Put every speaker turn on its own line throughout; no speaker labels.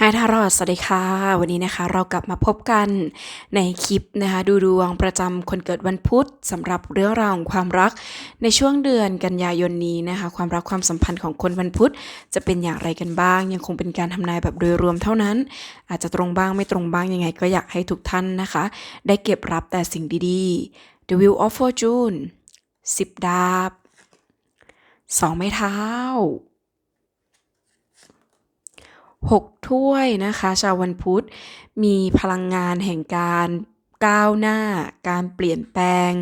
ฮายทารอดสวัสดีค่ะ วันนี้นะคะเรากลับมาพบกันในคลิปนะคะ ดูดวงประจำคนเกิดวันพุธสำหรับเรื่องราวของความรัก ในช่วงเดือนกันยายนนี้นะคะ ความรักความสัมพันธ์ของคนวันพุธจะเป็นอย่างไรกันบ้าง ยังคงเป็นการทำนายแบบโดยรวมเท่านั้น อาจจะตรงบ้างไม่ตรงบ้างยังไง ก็อยากให้ทุกท่านนะคะ ได้เก็บรับแต่สิ่งดีๆ The Wheel of Fortune 10 ดาบสองไม้เท้า หกถ้วยนะคะ ชาววันพุธ มีพลังงานแห่งการ ก้าวหน้า การเปลี่ยนแปลง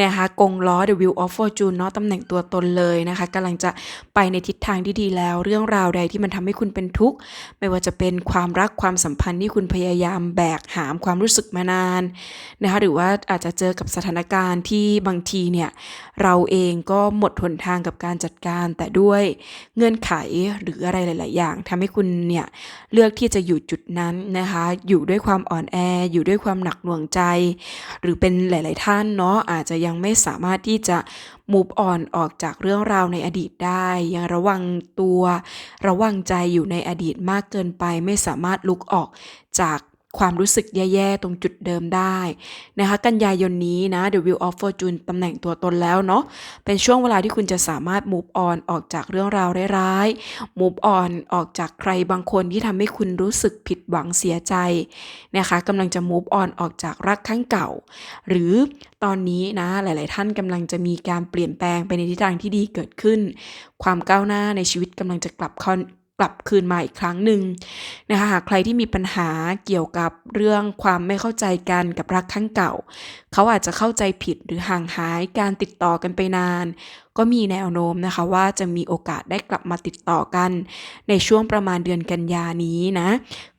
นะคะกงล้อ The Wheel of Fortune เนาะตำแหน่งตัวตนเลยนะคะกำลังจะไปในทิศทางที่ดีแล้ว เรื่องราวใดที่มันทำให้คุณเป็นทุกข์ ไม่ว่าจะเป็นความรักความสัมพันธ์ที่คุณพยายามแบกหามความรู้สึกมานานนะคะหรือว่าอาจจะเจอกับสถานการณ์ที่บางทีเนี่ยเราเองก็หมดหนทางกับการจัดการ แต่ด้วยเงื่อนไขหรืออะไรหลาย ๆ อย่างทำให้คุณเนี่ยเลือกที่จะอยู่จุดนั้นนะคะอยู่ด้วยความอ่อนแออยู่ด้วยความหนักหน่วงใจ หรือเป็นหลาย ๆ ท่านเนาะอาจจะยังไม่สามารถที่จะมูฟออนออกจากเรื่องราวในอดีตได้ ยังระวังตัว ระวังใจอยู่ในอดีตมากเกินไป ไม่สามารถลุกออกจาก ความรู้สึกแย่ๆ ตรงจุดเดิมได้นะคะ กันยายนนี้นะ The Wheel of Fortune ตำแหน่งตัวตนแล้วเนาะ เป็นช่วงเวลาที่คุณจะสามารถ move on ออกจากเรื่องราวร้ายๆ move on ออกจากใครบางคนที่ทำให้คุณรู้สึกผิดหวังเสียใจนะคะกำลังจะ move on ออกจากรักครั้งเก่า หรือตอนนี้นะ หลายๆ ท่านกำลังจะมีการเปลี่ยนแปลงไปในทิศทางที่ดีเกิดขึ้น ความก้าวหน้าในชีวิตกำลังจะกลับคอน กลับคืนมาอีกครั้งหนึ่งนะคะหากใครที่มีปัญหาเกี่ยวกับเรื่องความไม่เข้าใจกันกับรักครั้งเก่า เขาอาจจะเข้าใจผิดหรือห่างหายการติดต่อกันไปนาน ก็มีแนวโน้มนะคะว่าจะมีโอกาสได้กลับมาติดต่อกัน ในช่วงประมาณเดือนกันยานี้นะ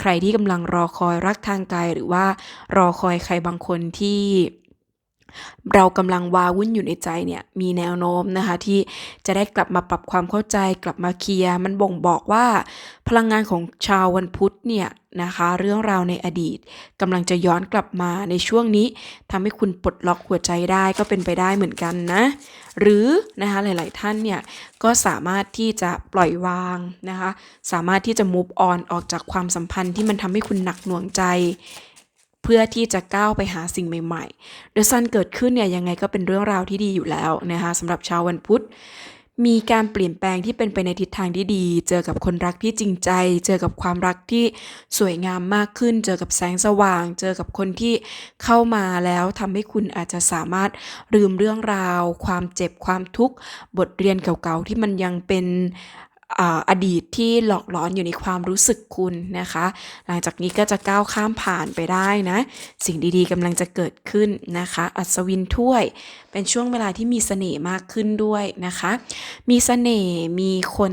ใครที่กำลังรอคอยรักทางไกลหรือว่ารอคอยใครบางคนที่ เรากำลังวาวุ่นอยู่ในใจเนี่ยมีแนวโน้มนะคะที่จะได้กลับมาปรับความเข้าใจกลับมาเคลียร์มันบ่งบอกว่า พลังงานของชาววันพุธเนี่ยนะคะเรื่องราวในอดีตกำลังจะย้อนกลับมาในช่วงนี้ทำให้คุณปลดล็อกหัวใจได้ก็เป็นไปได้เหมือนกันนะ หรือนะคะหลาย ๆ ท่านเนี่ยก็สามารถที่จะปล่อยวางนะคะสามารถที่จะ move on ออกจากความสัมพันธ์ที่มันทำให้คุณหนักหน่วงใจ เพื่อที่จะก้าวไปหาสิ่งใหม่ๆ เดอะซันเกิดขึ้นเนี่ยยังไงก็เป็นเรื่องราวที่ดีอยู่แล้วนะคะสำหรับชาววันพุธมีการเปลี่ยนแปลงที่เป็นไปในทิศทางที่ดี เจอกับคนรักที่จริงใจ เจอกับความรักที่สวยงามมากขึ้น เจอกับแสงสว่าง เจอกับคนที่เข้ามาแล้วทำให้คุณอาจจะสามารถลืมเรื่องราว ความเจ็บความทุกข์ บทเรียนเก่าๆที่มันยังเป็น อดีตที่หลอกหลอนอยู่ในความรู้สึกคุณนะคะ หลังจากนี้ก็จะก้าวข้ามผ่านไปได้นะ สิ่งดีๆกำลังจะเกิดขึ้นนะคะ อัศวินถ้วย เป็นช่วงเวลาที่มีเสน่ห์มากขึ้นด้วยนะคะ มีเสน่ห์มีคน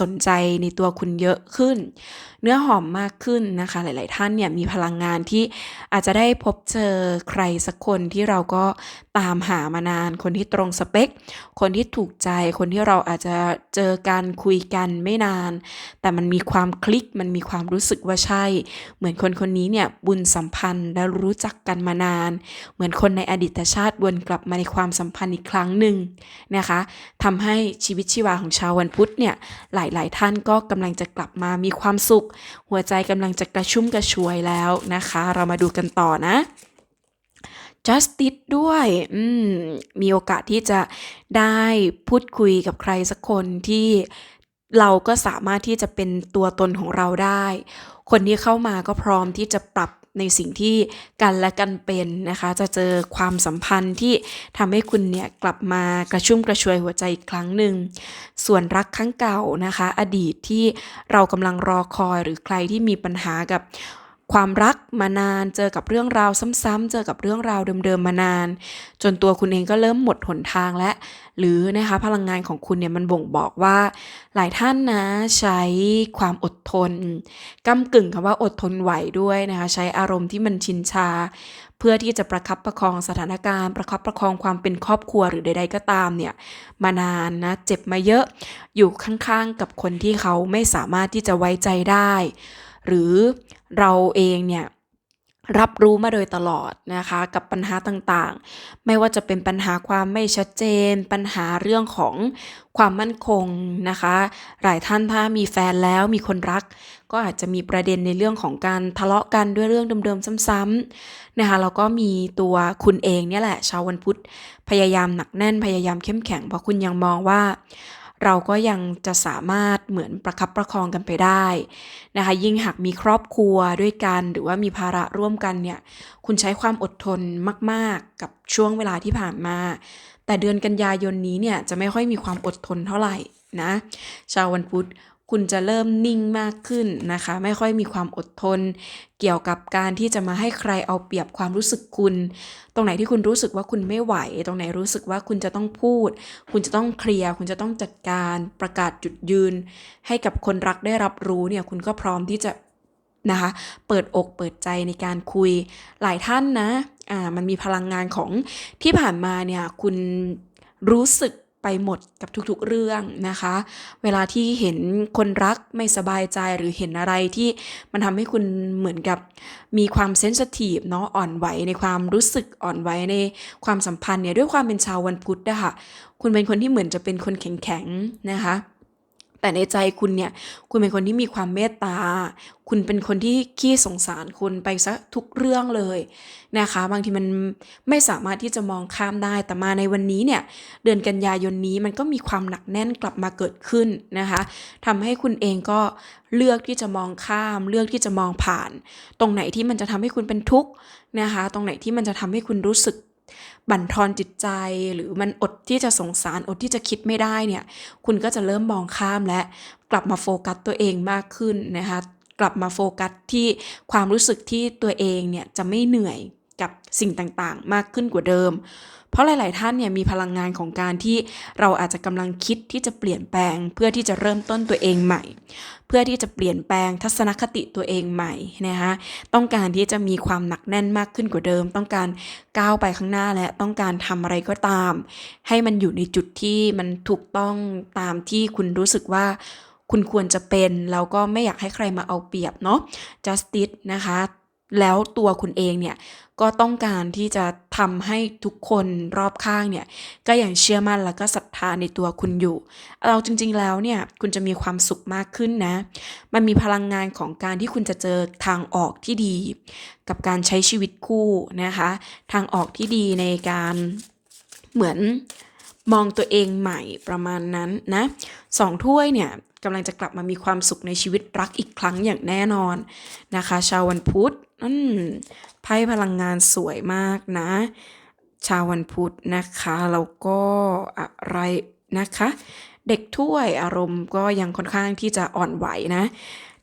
สนใจในตัวคุณเยอะขึ้น เนื้อหอมมากขึ้นนะคะ หลาย ๆ ท่านเนี่ยมีพลังงานที่อาจจะได้พบเจอใครสักคนที่เราก็ตามหามานาน คนที่ตรงสเปค คนที่ถูกใจ คนที่เราอาจจะเจอกันคุยกันไม่นาน แต่มันมีความคลิกมันมีความรู้สึกว่าใช่ เหมือนคนคนนี้เนี่ยบุญสัมพันธ์และรู้จักกันมานาน เหมือนคนในอดีตชาติวนกลับมาในความสัมพันธ์อีกครั้งหนึ่งนะคะทำให้ชีวิตชีวาของชาววันพุธเนี่ยหลาย ๆ ท่านก็กำลังจะกลับมามีความสุข หัวใจกำลังจะกระชุ่มกระชวยแล้วนะคะ เรามาดูกันต่อนะ justice ด้วยมมีโอกาสที่จะได้พูดคุยกับใครสักคนที่ เราก็สามารถที่จะเป็นตัวตนของเราได้ คนที่เข้ามาก็พร้อมที่จะปรับในสิ่งที่กันและกันเป็นนะคะ จะเจอความสัมพันธ์ที่ทำให้คุณเนี่ยกลับมากระชุ่มกระชวยหัวใจอีกครั้งหนึ่ง ส่วนรักครั้งเก่านะคะ อดีตที่เรากำลังรอคอยหรือใครที่มีปัญหากับ ความรักมานาน เจอกับเรื่องราวซ้ำๆ เจอกับเรื่องราวเดิมๆมานาน จนตัวคุณเองก็เริ่มหมดหนทางและ หรือนะคะพลังงานของคุณเนี่ยมันบ่งบอกว่า หลายท่านนะใช้ความอดทนก้ำกึ่งคำว่าอดทนไหวด้วยนะคะใช้อารมณ์ที่มันชินชา เพื่อที่จะประคับประคองสถานการณ์ ประคับประคองความเป็นครอบครัวหรือใด ๆ ก็ตามเนี่ยมานานนะเจ็บมาเยอะอยู่ข้างๆกับคนที่เขาไม่สามารถที่จะไว้ใจได้ หรือเราเองเนี่ยรับรู้มาโดยตลอดนะคะกับปัญหาต่างๆ ไม่ว่าจะเป็นปัญหาความไม่ชัดเจน ปัญหาเรื่องของความมั่นคงนะคะหลายท่านถ้ามีแฟนแล้วมีคนรัก ก็อาจจะมีประเด็นในเรื่องของการทะเลาะกันด้วยเรื่องเดิมๆซ้ำๆนะคะแล้วก็มีตัวคุณเองเนี่ยแหละชาววันพุธพยายามหนักแน่นพยายามเข้มแข็งเพราะคุณยังมองว่า เราก็ยังจะสามารถเหมือนประคับประคองกันไปได้นะคะ ยิ่งหากมีครอบครัวด้วยกัน หรือว่ามีภาระร่วมกันเนี่ย คุณใช้ความอดทนมาก ๆ กับช่วงเวลาที่ผ่านมา แต่เดือนกันยายนนี้เนี่ยจะไม่ค่อยมีความอดทนเท่าไหร่นะ ชาววันพุธ คุณจะเริ่มนิ่งมากขึ้นนะคะ ไม่ค่อยมีความอดทน เกี่ยวกับการที่จะมาให้ใครเอาเปรียบความรู้สึกคุณ ตรงไหนที่คุณรู้สึกว่าคุณไม่ไหว ตรงไหนรู้สึกว่าคุณจะต้องพูด คุณจะต้องเคลียร์ คุณจะต้องจัดการประกาศจุดยืน ให้กับคนรักได้รับรู้เนี่ย คุณก็พร้อมที่จะนะคะเปิดอกเปิดใจในการคุยหลายท่านนะอ่ามันมีพลังงานของที่ผ่านมาเนี่ยคุณรู้สึก ไปหมดกับทุกๆเรื่องนะคะ เวลาที่เห็นคนรักไม่สบายใจหรือเห็นอะไรที่มันทำให้คุณเหมือนกับมีความเซนสทีฟเนาะอ่อนไหวในความรู้สึกอ่อนไหวในความสัมพันธ์เนี่ยด้วยความเป็นชาววันพุธนะคะคุณเป็นคนที่เหมือนจะเป็นคนแข็งๆนะคะ แต่ในใจคุณเนี่ย คุณเป็นคนที่มีความเมตตา คุณเป็นคนที่ขี้สงสารคุณไปซะทุกเรื่องเลยนะคะ บางทีมันไม่สามารถที่จะมองข้ามได้ แต่มาในวันนี้เนี่ย เดือนกันยายนนี้มันก็มีความหนักแน่นกลับมาเกิดขึ้นนะคะทำให้คุณเองก็เลือกที่จะมองข้าม เลือกที่จะมองผ่าน ตรงไหนที่มันจะทำให้คุณเป็นทุกข์นะคะ ตรงไหนที่มันจะทำให้คุณรู้สึก บั่นทอนจิตใจหรือมันอดที่จะสงสารอดที่จะคิดไม่ได้เนี่ย คุณก็จะเริ่มมองข้ามและกลับมาโฟกัสตัวเองมากขึ้นนะคะกลับมาโฟกัสที่ความรู้สึกที่ตัวเองเนี่ยจะไม่เหนื่อยกับสิ่งต่างๆ มากขึ้นกว่าเดิม เพราะหลาย ๆ ท่านเนี่ยมีพลังงานของการที่เราอาจจะกำลังคิดที่จะเปลี่ยนแปลง เพื่อที่จะเริ่มต้นตัวเองใหม่ เพื่อที่จะเปลี่ยนแปลงทัศนคติตัวเองใหม่นะคะต้องการที่จะมีความหนักแน่นมากขึ้นกว่าเดิม ต้องการก้าวไปข้างหน้าและต้องการทำอะไรก็ตาม ให้มันอยู่ในจุดที่มันถูกต้องตามที่คุณรู้สึกว่าคุณควรจะเป็น แล้วก็ไม่อยากให้ใครมาเอาเปรียบเนาะ justice นะคะ แล้วตัวคุณเองเนี่ยก็ต้องการที่จะทำให้ทุกคนรอบข้างเนี่ยก็อยังเชื่อมั่นแล้วก็ศรัทธาในตัวคุณอยู่ เราจริงๆแล้วเนี่ยคุณจะมีความสุขมากขึ้นนะ มันมีพลังงานของการที่คุณจะเจอทางออกที่ดี กับการใช้ชีวิตคู่นะคะ ทางออกที่ดีในการเหมือนมองตัวเองใหม่ประมาณนั้นนะสองถ้วยเนี่ย กำลังจะกลับมามีความสุขในชีวิตรักอีกครั้งอย่างแน่นอนนะคะ ชาววันพุธอืมไพ่พลังงานสวยมากนะ ชาววันพุธนะคะแล้วก็อะไรนะคะ เด็กถ้วยอารมณ์ก็ยังค่อนข้างที่จะอ่อนไหวนะ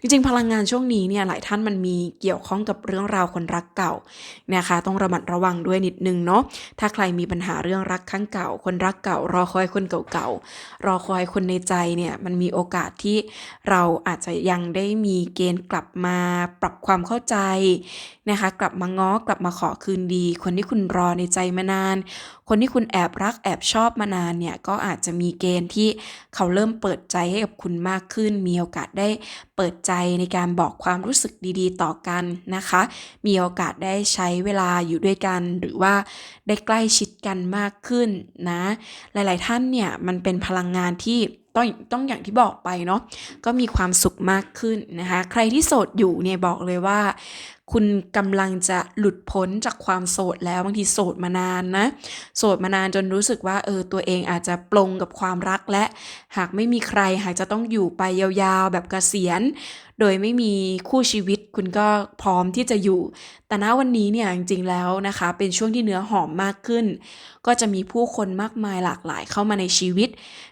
จริงๆ พลังงานช่วงนี้เนี่ยหลายท่านมันมีเกี่ยวข้องกับเรื่องราวคนรักเก่านะคะ ต้องระมัดระวังด้วยนิดนึงเนาะถ้าใครมีปัญหาเรื่องรักครั้งเก่า คนรักเก่า รอคอยคนเก่าๆรอคอยคนในใจเนี่ยมันมีโอกาสที่เราอาจจะยังได้มีเกณฑ์กลับมาปรับความเข้าใจนะคะ กลับมาง้อกลับมาขอคืนดี คนที่คุณรอในใจมานาน คนที่คุณแอบรักแอบชอบมานานเนี่ยก็อาจจะมีเกณฑ์ที่เขาเริ่มเปิดใจให้กับคุณมากขึ้น มีโอกาสได้เปิดใจในการบอกความรู้สึกดีๆ ต่อกันนะคะ มีโอกาสได้ใช้เวลาอยู่ด้วยกัน หรือว่าได้ใกล้ชิดกันมากขึ้นนะ หลายๆท่านเนี่ยมันเป็นพลังงานที่ต้องต้องอย่างที่บอกไปเนาะก็มีความสุขมากขึ้นนะคะ ใครที่โสดอยู่เนี่ยบอกเลยว่า คุณกำลังจะหลุดพ้นจากความโสดแล้วบางทีโสดมานานนะ โสดมานานจนรู้สึกว่าเออตัวเองอาจจะปลงกับความรักและ หากไม่มีใครหากจะต้องอยู่ไปยาวๆแบบกเกษียณ โดยไม่มีคู่ชีวิตคุณก็พร้อมที่จะอยู่ แต่ณวันนี้เนี่ยจริงๆแล้วนะคะ เป็นช่วงที่เนื้อหอมมากขึ้น ก็จะมีผู้คนมากมายหลากหลายเข้ามาในชีวิต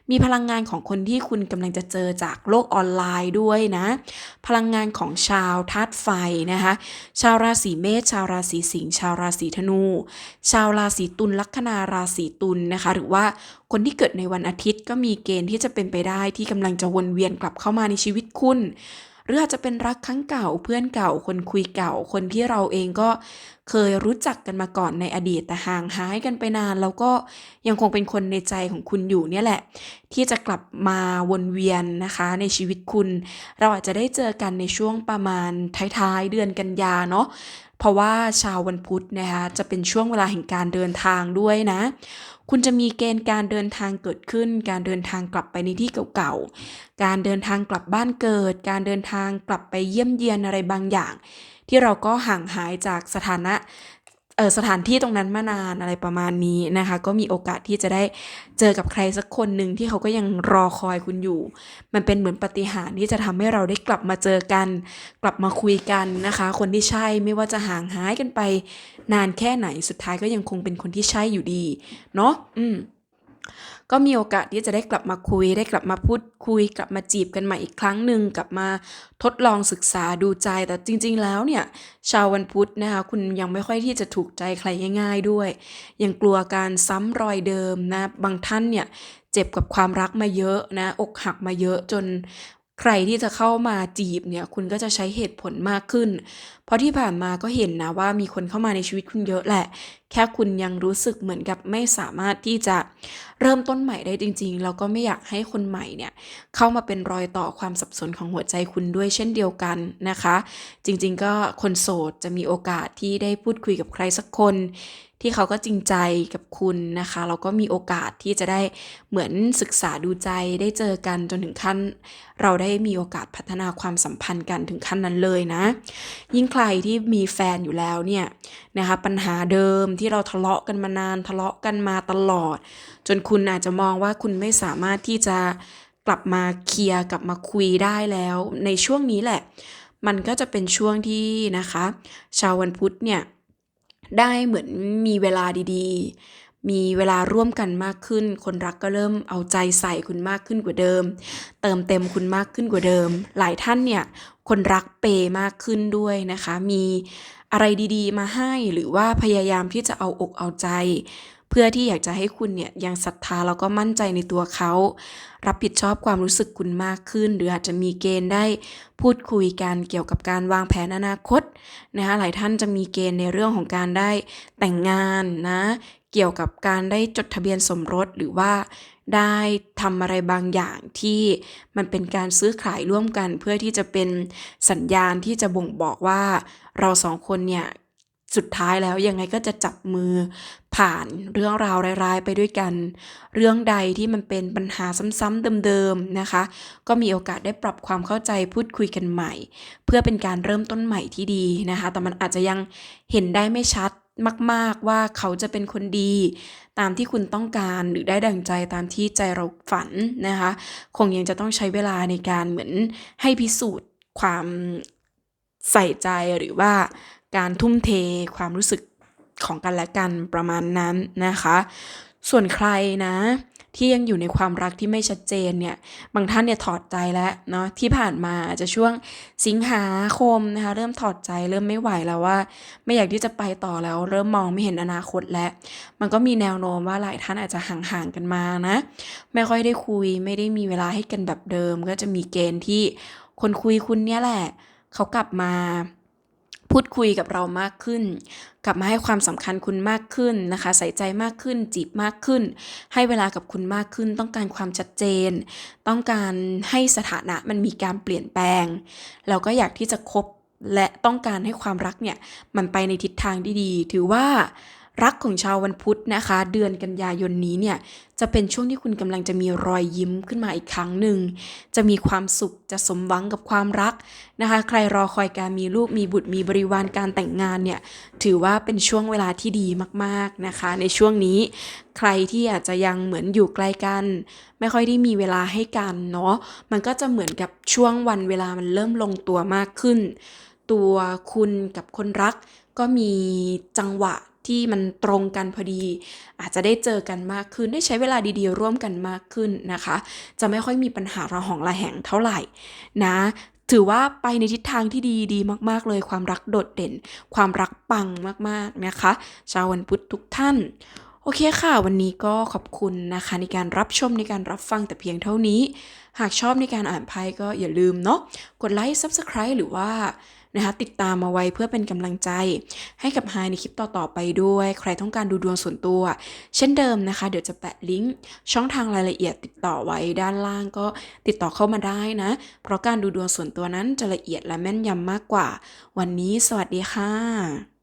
มีพลังงานของคนที่คุณกำลังจะเจอจากโลกออนไลน์ด้วยนะ พลังงานของชาวธาตุไฟนะคะชาวราศีเมษชาวราศีสิงห์ชาวราศีธนู ชาวราศีตุลลัคนาราศีตุลนะคะ หรือว่าคนที่เกิดในวันอาทิตย์ก็มีเกณฑ์ที่จะเป็นไปได้ที่กำลังจะวนเวียนกลับเข้ามาในชีวิตคุณ รืออาจจะเป็นรักครั้งเก่าเพื่อนเก่าคนคุยเก่าคนที่เราเองก็เคยรู้จักกันมาก่อนในอดีตแต่ห่างหายกันไปนาน แล้วก็ยังคงเป็นคนในใจของคุณอยู่เนี่ยแหละ ที่จะกลับมาวนเวียนนะคะ ในชีวิตคุณ เราอาจจะได้เจอกันในช่วงประมาณท้ายๆเดือนกันยาเนาะ เพราะว่าชาววันพุธนะคะจะเป็นช่วงเวลาแห่งการเดินทางด้วยนะ คุณจะมีเกณฑ์การเดินทางเกิดขึ้น การเดินทางกลับไปในที่เก่าๆ การเดินทางกลับบ้านเกิด การเดินทางกลับไปเยี่ยมเยียนอะไรบางอย่าง ที่เราก็ห่างหายจากสถานะ สถานที่ตรงนั้นมานานอะไรประมาณนี้นะคะ ก็มีโอกาสที่จะได้เจอกับใครสักคนหนึ่งที่เขาก็ยังรอคอยคุณอยู่ มันเป็นเหมือนปฏิหารที่จะทำให้เราได้กลับมาเจอกัน กลับมาคุยกันนะคะ คนที่ใช่ไม่ว่าจะห่างหายกันไป นานแค่ไหนสุดท้ายก็ยังคงเป็นคนที่ใช่อยู่ดี เนาะอืม ก็มีโอกาสที่จะได้กลับมาคุย ได้กลับมาพูดคุย กลับมาจีบกันใหม่อีกครั้งหนึ่งกลับมาทดลองศึกษาดูใจ แต่จริง ๆ แล้วเนี่ย ชาววันพุธนะคะคุณยังไม่ค่อยที่จะถูกใจใครง่าย ๆด้วย ยังกลัวการซ้ำรอยเดิมนะ บางท่านเนี่ยเจ็บกับความรักมาเยอะนะ อกหักมาเยอะจน ใครที่จะเข้ามาจีบเนี่ยคุณก็จะใช้เหตุผลมากขึ้น เพราะที่ผ่านมาก็เห็นนะว่ามีคนเข้ามาในชีวิตคุณเยอะแหละ แค่คุณยังรู้สึกเหมือนกับไม่สามารถที่จะเริ่มต้นใหม่ได้จริง ๆ แล้วก็ไม่อยากให้คนใหม่เนี่ยเข้ามาเป็นรอยต่อความสับสนของหัวใจคุณด้วยเช่นเดียวกันนะคะ จริงๆ ก็คนโสดจะมีโอกาสที่ได้พูดคุยกับใครสักคน ที่เขาก็จริงใจกับคุณนะคะแล้วก็มีโอกาสที่จะได้เหมือนศึกษาดูใจได้เจอกันจนถึงขั้น เราได้มีโอกาสพัฒนาความสัมพันธ์กันถึงขั้นนั้นเลยนะ ยิ่งใครที่มีแฟนอยู่แล้วเนี่ยนะคะปัญหาเดิมที่เราทะเลาะกันมานานทะเลาะกันมาตลอด จนคุณอาจจะมองว่าคุณไม่สามารถที่จะกลับมาเคลียร์กลับมาคุยได้แล้วในช่วงนี้แหละ มันก็จะเป็นช่วงที่นะคะ ชาววันพุธเนี่ย ได้เหมือนมีเวลาดีๆ มีเวลาร่วมกันมากขึ้น คนรักก็เริ่มเอาใจใส่คุณมากขึ้นกว่าเดิม เติมเต็มคุณมากขึ้นกว่าเดิม หลายท่านเนี่ยคนรักเปย์มากขึ้นด้วยนะคะ มีอะไรดีๆ มาให้หรือว่าพยายามที่จะเอาอกเอาใจ เพื่อที่อยากจะให้คุณเนี่ยยังศรัทธาแล้วก็มั่นใจในตัวเขา รับผิดชอบความรู้สึกคุณมากขึ้น หรืออาจจะมีเกณฑ์ได้พูดคุยกันเกี่ยวกับการวางแผนอนาคตนะคะหลายท่านจะมีเกณฑ์ในเรื่องของการได้แต่งงานนะเกี่ยวกับการได้จดทะเบียนสมรสหรือว่าได้ทำอะไรบางอย่างที่มันเป็นการซื้อขายร่วมกัน เพื่อที่จะเป็นสัญญาณที่จะบ่งบอกว่าเราสองคนเนี่ย สุดท้ายแล้วยังไงก็จะจับมือผ่านเรื่องราวร้ายๆไปด้วยกัน เรื่องใดที่มันเป็นปัญหาซ้ำๆเดิมๆนะคะ ก็มีโอกาสได้ปรับความเข้าใจพูดคุยกันใหม่ เพื่อเป็นการเริ่มต้นใหม่ที่ดีนะคะ แต่มันอาจจะยังเห็นได้ไม่ชัดมาก ๆ ว่าเขาจะเป็นคนดี ตามที่คุณต้องการหรือได้ดังใจตามที่ใจเราฝันนะคะ คงยังจะต้องใช้เวลาในการเหมือนให้พิสูจน์ความใส่ใจหรือว่า การทุ่มเทความรู้สึกของกันและกันประมาณนั้นนะคะ ส่วนใครนะที่ยังอยู่ในความรักที่ไม่ชัดเจนเนี่ย บางท่านเนี่ยถอดใจแล้วเนาะที่ผ่านมาจะช่วงสิงหาคมนะคะเริ่มถอดใจเริ่มไม่ไหวแล้วว่า ไม่อยากที่จะไปต่อแล้ว เริ่มมองไม่เห็นอนาคตแล้ว มันก็มีแนวโน้มว่าหลายท่านอาจจะห่างๆกันมานะ ไม่ค่อยได้คุยไม่ได้มีเวลาให้กันแบบเดิม ก็จะมีเกณฑ์ที่คนคุยคุณเนี่ยแหละ เขากลับมา พูดคุยกับเรามากขึ้น กลับมาให้ความสำคัญคุณมากขึ้นนะคะ ใส่ใจมากขึ้น จีบมากขึ้น ให้เวลากับคุณมากขึ้น ต้องการความชัดเจน ต้องการให้สถานะมันมีการเปลี่ยนแปลง เราก็อยากที่จะคบและต้องการให้ความรักเนี่ย มันไปในทิศทางที่ดี ถือว่า รักของชาววันพุธนะคะ เดือนกันยายนนี้เนี่ยจะเป็นช่วงที่คุณกำลังจะมีรอยยิ้มขึ้นมาอีกครั้งหนึ่ง จะมีความสุขจะสมหวังกับความรักนะคะ ใครรอคอยการมีลูกมีบุตรมีบริวารการแต่งงานเนี่ยถือว่าเป็นช่วงเวลาที่ดีมากๆนะคะ ในช่วงนี้ใครที่อาจจะยังเหมือนอยู่ไกลกัน ไม่ค่อยได้มีเวลาให้กันเนาะมันก็จะเหมือนกับช่วงวันเวลามันเริ่มลงตัวมากขึ้น ตัวคุณกับคนรักก็มีจังหวะ ที่มันตรงกันพอดี อาจจะได้เจอกันมากขึ้น ได้ใช้เวลาดีๆ ร่วมกันมากขึ้นนะคะ จะไม่ค่อยมีปัญหาระหองระแหงเท่าไหร่นะถือว่าไปในทิศทางที่ดีดีมากๆ เลยความรักโดดเด่น ความรักปังมากๆนะคะ ชาววันพุธทุกท่าน โอเคค่ะ วันนี้ก็ขอบคุณนะคะในการรับชมในการรับฟังแต่เพียงเท่านี้ หากชอบในการอ่านไพ่ก็อย่าลืมเนาะกดไลค์ Subscribe หรือว่า นะคะติดตามมาไว้เพื่อเป็นกำลังใจ ให้กับไฮในคลิปต่อๆไปด้วย ใครต้องการดูดวงส่วนตัว เช่นเดิมนะคะ เดี๋ยวจะแปะลิงก์ช่องทางรายละเอียดติดต่อไว้ด้านล่างก็ติดต่อเข้ามาได้นะ เพราะการดูดวงส่วนตัวนั้นจะละเอียดและแม่นยำมากกว่า วันนี้สวัสดีค่ะ